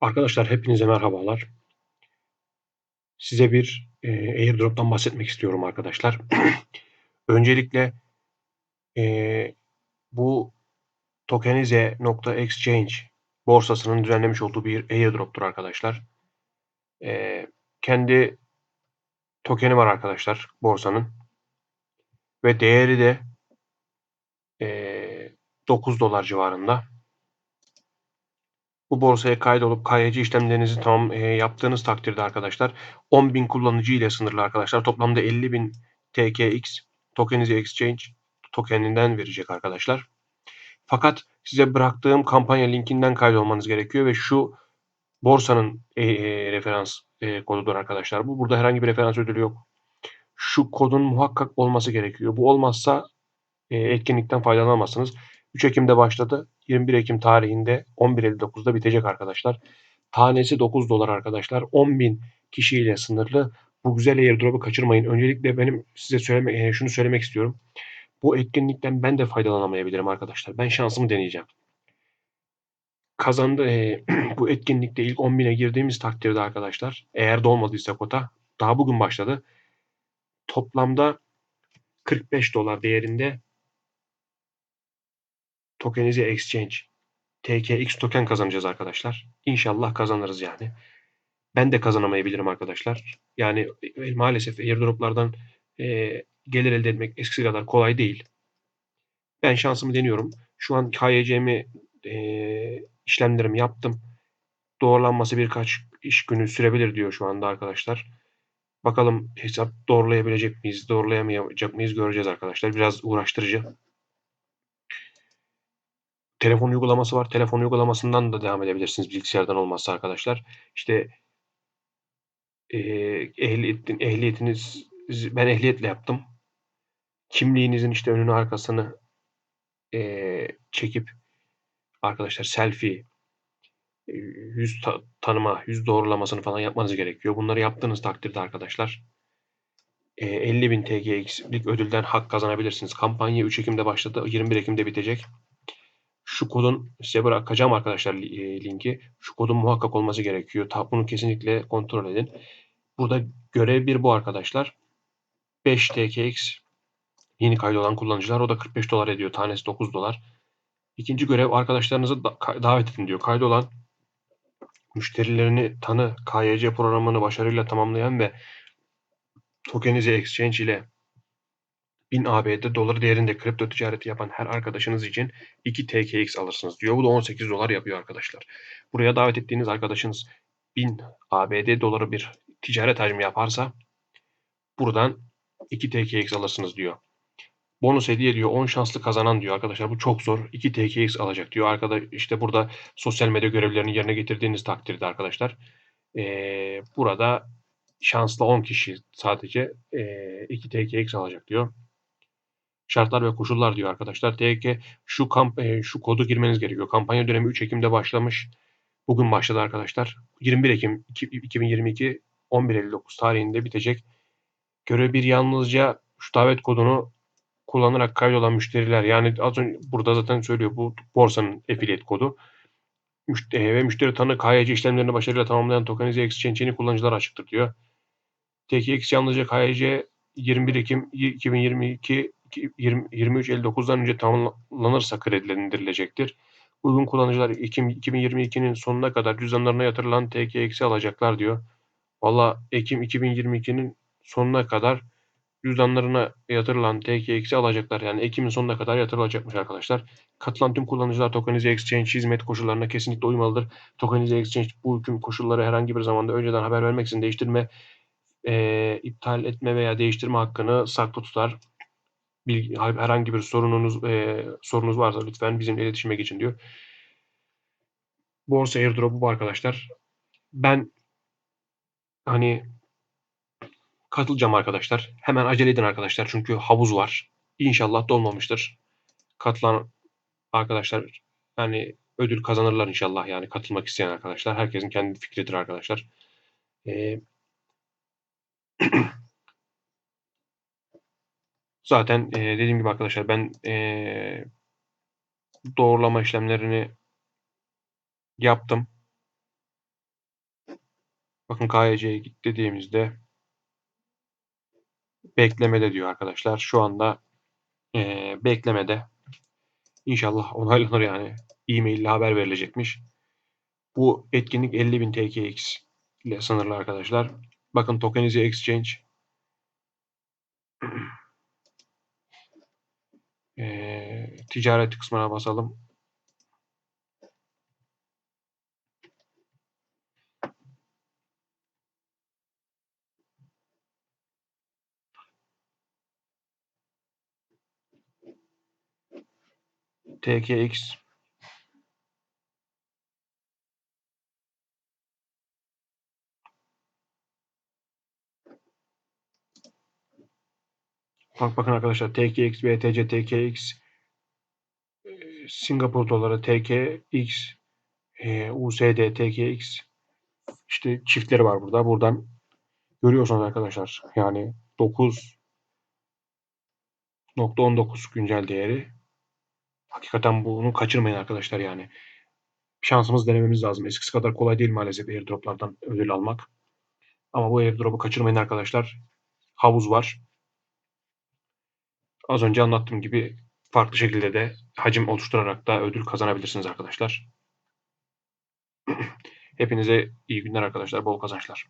Arkadaşlar hepinize merhabalar. Size bir e, airdrop'tan bahsetmek istiyorum arkadaşlar. Öncelikle e, bu tokenize.exchange borsasının düzenlemiş olduğu bir airdrop'tur arkadaşlar. E, kendi tokeni var arkadaşlar borsanın. Ve değeri de e, 9 dolar civarında. Bu borsaya kaydolup KYC işlemlerinizi tamam e, yaptığınız takdirde arkadaşlar 10.000 kullanıcı ile sınırlı arkadaşlar. Toplamda 50.000 TKX Tokenize Exchange tokeninden verecek arkadaşlar. Fakat size bıraktığım kampanya linkinden kaydolmanız gerekiyor ve şu borsanın e, e, referans e, kodudur arkadaşlar. Bu burada herhangi bir referans ödülü yok. Şu kodun muhakkak olması gerekiyor. Bu olmazsa e, etkinlikten faydalanamazsınız. 3 Ekim'de başladı. 21 Ekim tarihinde 11.59'da bitecek arkadaşlar. Tanesi 9 dolar arkadaşlar. 10.000 kişiyle sınırlı. Bu güzel airdrop'u kaçırmayın. Öncelikle benim size söyleme, şunu söylemek istiyorum. Bu etkinlikten ben de faydalanamayabilirim arkadaşlar. Ben şansımı deneyeceğim. Kazandı e, bu etkinlikte ilk 10.000'e girdiğimiz takdirde arkadaşlar eğer dolmadıysa kota daha bugün başladı. Toplamda 45 dolar değerinde Tokenize Exchange TKX token kazanacağız arkadaşlar. İnşallah kazanırız yani. Ben de kazanamayabilirim arkadaşlar. Yani e, maalesef airdroplardan e, gelir elde etmek eskisi kadar kolay değil. Ben şansımı deniyorum. Şu an KYC'mi e, işlemlerimi yaptım. Doğrulanması birkaç iş günü sürebilir diyor şu anda arkadaşlar. Bakalım hesap doğrulayabilecek miyiz, doğrulayamayacak mıyız göreceğiz arkadaşlar. Biraz uğraştırıcı telefon uygulaması var. Telefon uygulamasından da devam edebilirsiniz bilgisayardan olmazsa arkadaşlar. İşte ehliyetin, ehliyetiniz ben ehliyetle yaptım. Kimliğinizin işte önünü arkasını e, çekip arkadaşlar selfie yüz ta- tanıma, yüz doğrulamasını falan yapmanız gerekiyor. Bunları yaptığınız takdirde arkadaşlar e, 50.000 TGX'lik ödülden hak kazanabilirsiniz. Kampanya 3 Ekim'de başladı. 21 Ekim'de bitecek. Şu kodun size bırakacağım arkadaşlar e, linki. Şu kodun muhakkak olması gerekiyor. Bunu kesinlikle kontrol edin. Burada görev bir bu arkadaşlar. 5 TKX yeni kaydolan kullanıcılar. O da 45 dolar ediyor. Tanesi 9 dolar. İkinci görev arkadaşlarınızı davet edin diyor. Kaydolan müşterilerini tanı KYC programını başarıyla tamamlayan ve tokenize exchange ile 1000 ABD doları değerinde kripto ticareti yapan her arkadaşınız için 2 TKX alırsınız diyor. Bu da 18 dolar yapıyor arkadaşlar. Buraya davet ettiğiniz arkadaşınız 1000 ABD doları bir ticaret hacmi yaparsa buradan 2 TKX alırsınız diyor. Bonus hediye diyor 10 şanslı kazanan diyor arkadaşlar. Bu çok zor. 2 TKX alacak diyor. Arkada işte burada sosyal medya görevlerini yerine getirdiğiniz takdirde arkadaşlar. Ee, burada şanslı 10 kişi sadece e, 2 TKX alacak diyor şartlar ve koşullar diyor arkadaşlar. TK şu kamp e, şu kodu girmeniz gerekiyor. Kampanya dönemi 3 Ekim'de başlamış. Bugün başladı arkadaşlar. 21 Ekim 2022 11.59 tarihinde bitecek. Görev bir yalnızca şu davet kodunu kullanarak kaydolan müşteriler yani az önce burada zaten söylüyor bu borsanın affiliate kodu. Müşteri, ve müşteri tanı KYC işlemlerini başarıyla tamamlayan tokenize exchange'ini kullanıcılar açıktır diyor. TKX yalnızca KYC 21 Ekim 2022 23.59'dan önce tamamlanırsa kredilendirecektir. Uygun kullanıcılar Ekim 2022'nin sonuna kadar cüzdanlarına yatırılan TKX'i alacaklar diyor. Valla Ekim 2022'nin sonuna kadar cüzdanlarına yatırılan TKX'i alacaklar. Yani Ekim'in sonuna kadar yatırılacakmış arkadaşlar. Katılan tüm kullanıcılar Tokenize Exchange hizmet koşullarına kesinlikle uymalıdır. Tokenize Exchange bu hüküm koşulları herhangi bir zamanda önceden haber vermek için değiştirme, e, iptal etme veya değiştirme hakkını saklı tutar bilgi, herhangi bir sorununuz e, sorunuz varsa lütfen bizimle iletişime geçin diyor. Borsa airdrop'u bu arkadaşlar. Ben hani katılacağım arkadaşlar. Hemen acele edin arkadaşlar çünkü havuz var. İnşallah dolmamıştır. Katılan arkadaşlar yani ödül kazanırlar inşallah yani katılmak isteyen arkadaşlar. Herkesin kendi fikridir arkadaşlar. Ee, Zaten e, dediğim gibi arkadaşlar ben e, doğrulama işlemlerini yaptım. Bakın KYC'ye git dediğimizde beklemede diyor arkadaşlar. Şu anda eee, beklemede. İnşallah onaylanır yani. E-mail ile haber verilecekmiş. Bu etkinlik 50.000 TKX ile sınırlı arkadaşlar. Bakın tokenize exchange ticaret kısmına basalım. TKX Bak bakın arkadaşlar TKX, BTC, TKX, e, Singapur doları, TKX, e, USD, TKX işte çiftleri var burada. Buradan görüyorsunuz arkadaşlar. Yani 9.19 güncel değeri. Hakikaten bunu kaçırmayın arkadaşlar yani. Şansımız denememiz lazım. Eskisi kadar kolay değil maalesef airdroplardan ödül almak. Ama bu airdrop'u kaçırmayın arkadaşlar. Havuz var. Az önce anlattığım gibi farklı şekilde de hacim oluşturarak da ödül kazanabilirsiniz arkadaşlar. Hepinize iyi günler arkadaşlar. Bol kazançlar.